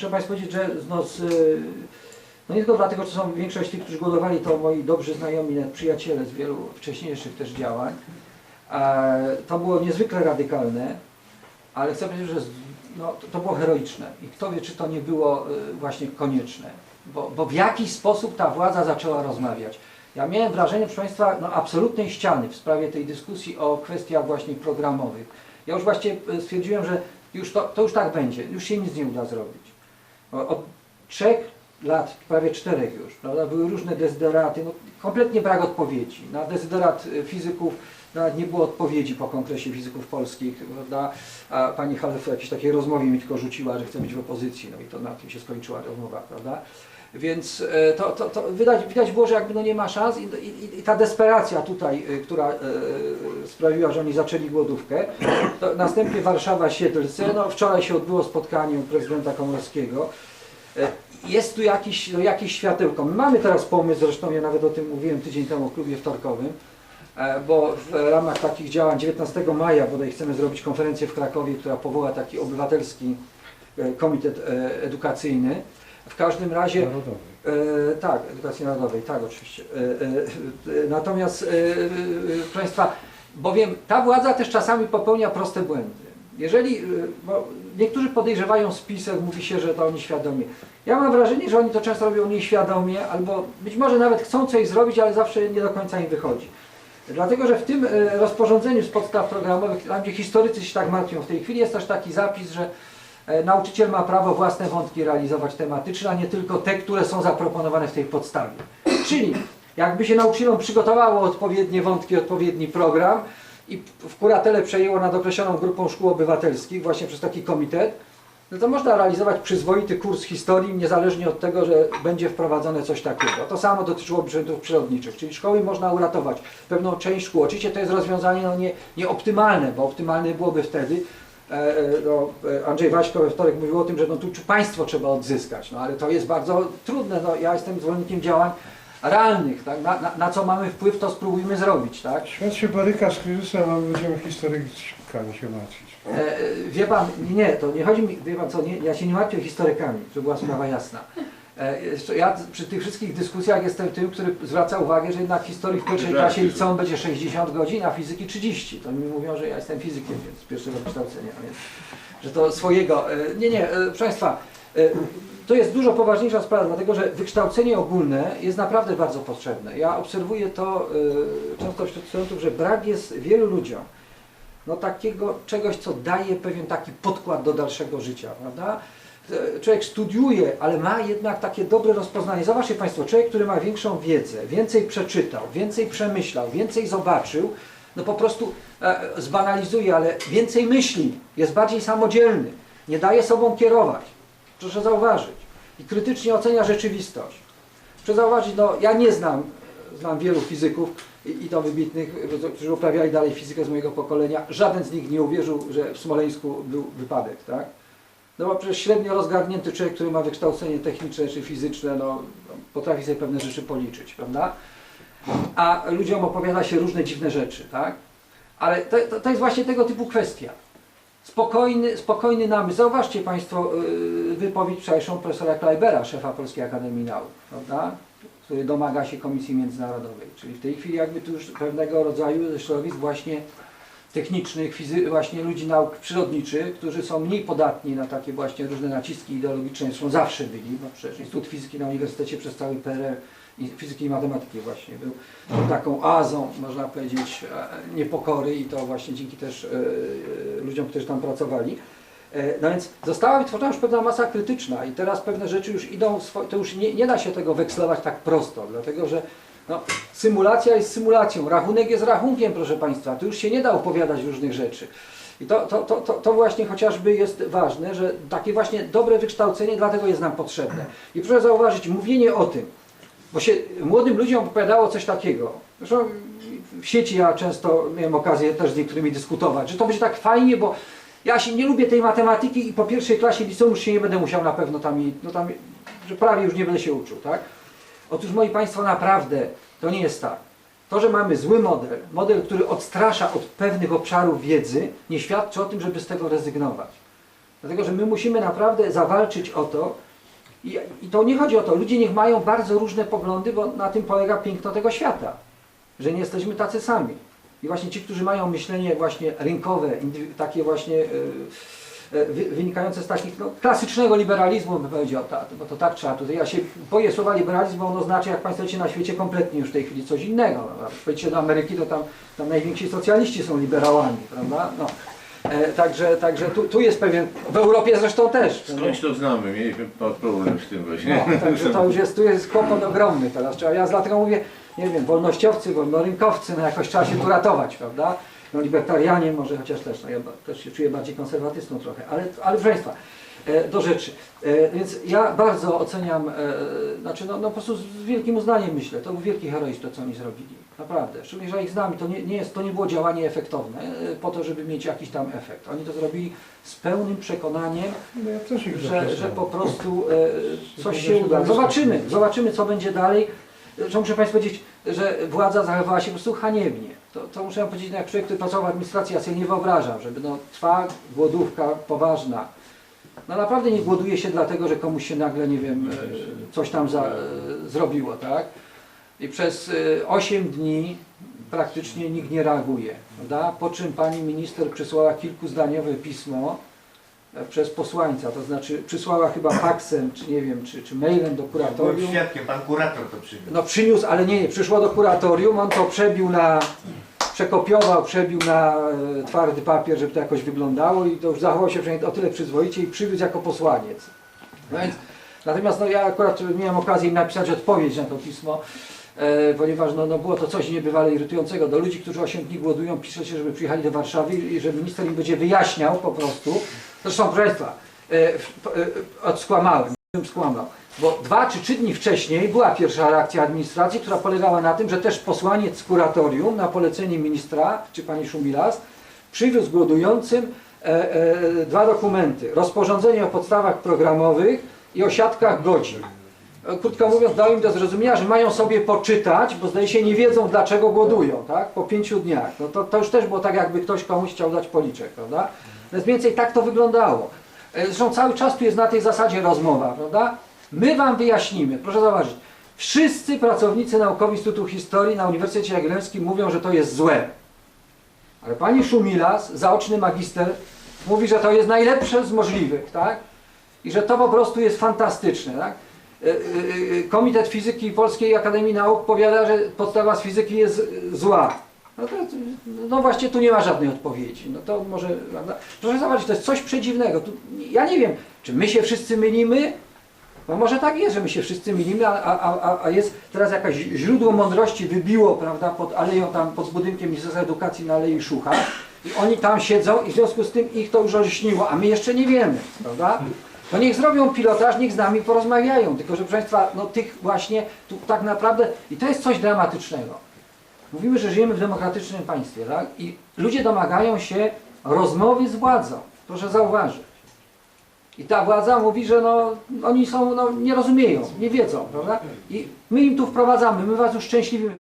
muszę Państwu powiedzieć, że no, z, y, no nie tylko dlatego, że są większość tych, którzy głodowali, to moi dobrzy znajomi, nawet przyjaciele z wielu wcześniejszych też działań. To było niezwykle radykalne, ale chcę powiedzieć, że no, to- to było heroiczne i kto wie, czy to nie było y, właśnie konieczne, bo, bo w jakiś sposób ta władza zaczęła rozmawiać. Ja miałem wrażenie, proszę Państwa, no, absolutnej ściany w sprawie tej dyskusji o kwestiach właśnie programowych. Ja już właśnie y, stwierdziłem, że już to, to już tak będzie, już się nic nie uda zrobić. Od trzech lat, prawie czterech już, prawda, były różne dezyderaty, no, kompletnie brak odpowiedzi. Na dezyderat y, fizyków nawet nie było odpowiedzi po kongresie fizyków polskich, prawda, a pani Halef w jakiejś takiej rozmowie mi tylko rzuciła, że chce być w opozycji, no i to na tym się skończyła rozmowa, prawda. Więc e, to, to, to widać, widać było, że jakby no nie ma szans i, i, i ta desperacja tutaj, e, która e, sprawiła, że oni zaczęli głodówkę. To następnie Warszawa, Siedlce, no wczoraj się odbyło spotkanie u prezydenta Komorowskiego. E, Jest tu jakiś, no, jakieś światełko. My mamy teraz pomysł, zresztą ja nawet o tym mówiłem tydzień temu w klubie wtorkowym, e, bo w ramach takich działań 19 maja bodaj chcemy zrobić konferencję w Krakowie, która powoła taki obywatelski e, komitet edukacyjny. W każdym razie Narodowej. E, tak, edukacji narodowej, tak oczywiście. E, e, e, natomiast, e, e, proszę Państwa, bowiem ta władza też czasami popełnia proste błędy. Jeżeli, bo niektórzy podejrzewają spisek, mówi się, że to oni świadomie. Ja mam wrażenie, że oni to często robią nieświadomie, albo być może nawet chcą coś zrobić, ale zawsze nie do końca im wychodzi. Dlatego, że w tym rozporządzeniu z podstaw programowych, tam gdzie historycy się tak martwią w tej chwili, jest też taki zapis, że Nauczyciel ma prawo własne wątki realizować tematyczne, a nie tylko te, które są zaproponowane w tej podstawie. Czyli jakby się nauczycielom przygotowało odpowiednie wątki, odpowiedni program i w kuratele przejęło nad określoną grupą szkół obywatelskich, właśnie przez taki komitet, no to można realizować przyzwoity kurs historii, niezależnie od tego, że będzie wprowadzone coś takiego. To samo dotyczyło przedmiotów przyrodniczych, czyli szkoły można uratować pewną część szkół. Oczywiście to jest rozwiązanie no, nie, nieoptymalne, bo optymalne byłoby wtedy, e, e, no, e, Andrzej Waśko we wtorek mówił o tym, że no, tu państwo trzeba odzyskać, no ale to jest bardzo trudne. No, ja jestem zwolennikiem działań realnych, tak? na, na, na co mamy wpływ, to spróbujmy zrobić. Tak? Świat się boryka z kryzysem, a my będziemy historykami się martwić. E, e, wie pan, nie, to nie chodzi mi, wie pan co, nie, ja się nie martwię historykami, żeby była sprawa jasna. E, ja przy tych wszystkich dyskusjach jestem tym, który zwraca uwagę, że jednak historii w pierwszej klasie liceum będzie 60 godzin, a fizyki 30. To mi mówią, że ja jestem fizykiem, więc z pierwszego kształcenia, więc że to swojego. e, Nie, nie, e, proszę Państwa, to jest dużo poważniejsza sprawa, dlatego że wykształcenie ogólne jest naprawdę bardzo potrzebne. Ja obserwuję to często wśród studentów, że brak jest wielu ludziom no takiego czegoś, co daje pewien taki podkład do dalszego życia, prawda? Człowiek studiuje, ale ma jednak takie dobre rozpoznanie. Zobaczcie Państwo, człowiek, który ma większą wiedzę, więcej przeczytał, więcej przemyślał, więcej zobaczył, no po prostu e, zbanalizuje, ale więcej myśli, jest bardziej samodzielny, nie daje sobą kierować. Proszę zauważyć. I krytycznie ocenia rzeczywistość. Proszę zauważyć, no ja nie znam, znam wielu fizyków i, i to wybitnych, którzy uprawiali dalej fizykę z mojego pokolenia. Żaden z nich nie uwierzył, że w Smoleńsku był wypadek, tak? No bo przecież średnio rozgarnięty człowiek, który ma wykształcenie techniczne czy fizyczne, no, potrafi sobie pewne rzeczy policzyć, prawda? A ludziom opowiada się różne dziwne rzeczy, tak? Ale to, to, to jest właśnie tego typu kwestia. Spokojny, spokojny namysł. Zauważcie Państwo yy, wypowiedź wczorajszą profesora Kleibera, szefa Polskiej Akademii Nauk, prawda? który domaga się Komisji Międzynarodowej. Czyli w tej chwili jakby tu już pewnego rodzaju środowisk właśnie technicznych, właśnie ludzi nauk przyrodniczych, którzy są mniej podatni na takie właśnie różne naciski ideologiczne, zresztą zawsze byli, bo przecież Instytut Fizyki na Uniwersytecie przez cały PRL i fizyki i matematyki właśnie był taką oazą, można powiedzieć, e, niepokory i to właśnie dzięki też e, e, ludziom, którzy tam pracowali. E, No więc została wytworzona już pewna masa krytyczna i teraz pewne rzeczy już idą, to już nie, nie da się tego wekslować tak prosto, dlatego że no, symulacja jest symulacją, rachunek jest rachunkiem, proszę Państwa, tu już się nie da opowiadać różnych rzeczy. I to, to, to, to, właśnie chociażby jest ważne, że takie właśnie dobre wykształcenie dlatego jest nam potrzebne. I proszę zauważyć, mówienie o tym, bo się młodym ludziom opowiadało coś takiego. Zresztą w sieci ja często miałem okazję też z niektórymi dyskutować, że to będzie tak fajnie, bo ja się nie lubię tej matematyki i po pierwszej klasie liceum już się nie będę musiał na pewno tam, no tam, że prawie już nie będę się uczył, tak? Otóż moi Państwo, naprawdę to nie jest tak. To, że mamy zły model, model, który odstrasza od pewnych obszarów wiedzy, nie świadczy o tym, żeby z tego rezygnować. Dlatego, że my musimy naprawdę zawalczyć o to, i, i to nie chodzi o to, ludzie niech mają bardzo różne poglądy, bo na tym polega piękno tego świata, że nie jesteśmy tacy sami. I właśnie ci, którzy mają myślenie właśnie rynkowe, takie właśnie e, wynikające z takich no, klasycznego liberalizmu, bym powiedział, ta, bo to tak trzeba tutaj. Ja się boję słowa liberalizm, bo ono znaczy, jak Państwo wiecie, na świecie kompletnie już w tej chwili coś innego. Pojdźcie do Ameryki, to tam, tam najwięksi socjaliści są liberałami, prawda? No. E, także także tu, tu jest pewien, w Europie zresztą też. Skądś to znamy, mieliśmy problem z tym właśnie. No, także to już jest, tu jest kłopot ogromny teraz. Ja dlatego mówię, nie wiem, wolnościowcy, wolnorynkowcy, no jakoś trzeba się tu ratować, prawda? No libertarianie może chociaż też, no ja też się czuję bardziej konserwatystą trochę, ale, ale proszę Państwa, e, do rzeczy. E, więc ja bardzo oceniam, e, znaczy no, no po prostu z wielkim uznaniem myślę, to był wielki heroizm to, co oni zrobili. Naprawdę. Szczególnie, że ich znam, to nie, nie, jest, to nie było działanie efektowne po to, żeby mieć jakiś tam efekt. Oni to zrobili z pełnym przekonaniem, No ja że, że po prostu coś się uda. Zobaczymy, zobaczymy co będzie dalej. Że muszę Państwu powiedzieć, że władza zachowała się po prostu haniebnie. To, to muszę powiedzieć, no jak człowiek, który pracował w administracji, ja sobie nie wyobrażam, żeby no, trwa głodówka poważna. No naprawdę nie głoduje się dlatego, że komuś się nagle, nie wiem, e, coś tam za, e, zrobiło, tak? I przez e, 8 dni praktycznie nikt nie reaguje, prawda? Po czym pani minister przysłała kilkuzdaniowe pismo, e, przez posłańca, to znaczy przysłała chyba faksem, czy nie wiem, czy, czy mailem do Ja byłem kuratorium. świadkiem, pan kurator to przybył. No przyniósł, ale nie, nie, przyszło do kuratorium, on to przebił na, przekopiował, przebił na e, twardy papier, żeby to jakoś wyglądało i to już zachował się przynajmniej o tyle przyzwoicie i przywiózł jako posłaniec. No więc, natomiast no, ja akurat miałem okazję napisać odpowiedź na to pismo, e, ponieważ no, no, było to coś niebywale irytującego. Do ludzi, którzy 8 dni głodują, pisze się, żeby przyjechali do Warszawy i że minister im będzie wyjaśniał po prostu. Zresztą, proszę Państwa, e, e, odskłamałem, skłamał. Bo dwa czy trzy dni wcześniej była pierwsza reakcja administracji, która polegała na tym, że też posłaniec z kuratorium na polecenie ministra, czy pani Szumilas, przywiózł głodującym e, e, dwa dokumenty. Rozporządzenie o podstawach programowych i o siatkach godzin. E, Krótko mówiąc, dał im do zrozumienia, że mają sobie poczytać, bo zdaje się nie wiedzą dlaczego głodują, tak? Po pięciu dniach. No to, to już też było tak, jakby ktoś komuś chciał dać policzek, prawda? Więc więcej tak to wyglądało. E, Zresztą cały czas tu jest na tej zasadzie rozmowa, prawda? My Wam wyjaśnimy, proszę zauważyć, wszyscy pracownicy naukowi Instytutu Historii na Uniwersytecie Jagiellońskim mówią, że to jest złe. Ale pani Szumilas, zaoczny magister, mówi, że to jest najlepsze z możliwych, tak? I że to po prostu jest fantastyczne, tak? E, e, Komitet Fizyki Polskiej Akademii Nauk powiada, że podstawa z fizyki jest zła. No, to, no właśnie tu nie ma żadnej odpowiedzi. No to może, prawda? Proszę zobaczyć, to jest coś przedziwnego. Tu, ja nie wiem, czy my się wszyscy mylimy, no może tak jest, że my się wszyscy mylimy, a, a, a, a jest teraz jakaś źródło mądrości wybiło, prawda, pod aleją tam, pod budynkiem Ministerstwa Edukacji na Alei Szucha i oni tam siedzą i w związku z tym ich to już olśniło, a my jeszcze nie wiemy, prawda? No niech zrobią pilotaż, niech z nami porozmawiają, tylko że proszę Państwa, no tych właśnie, tu tak naprawdę, i to jest coś dramatycznego. Mówimy, że żyjemy w demokratycznym państwie, tak? I ludzie domagają się rozmowy z władzą, proszę zauważyć. I ta władza mówi, że no, oni są, no, nie rozumieją, nie wiedzą, prawda? I my im tu wprowadzamy, my was uszczęśliwimy.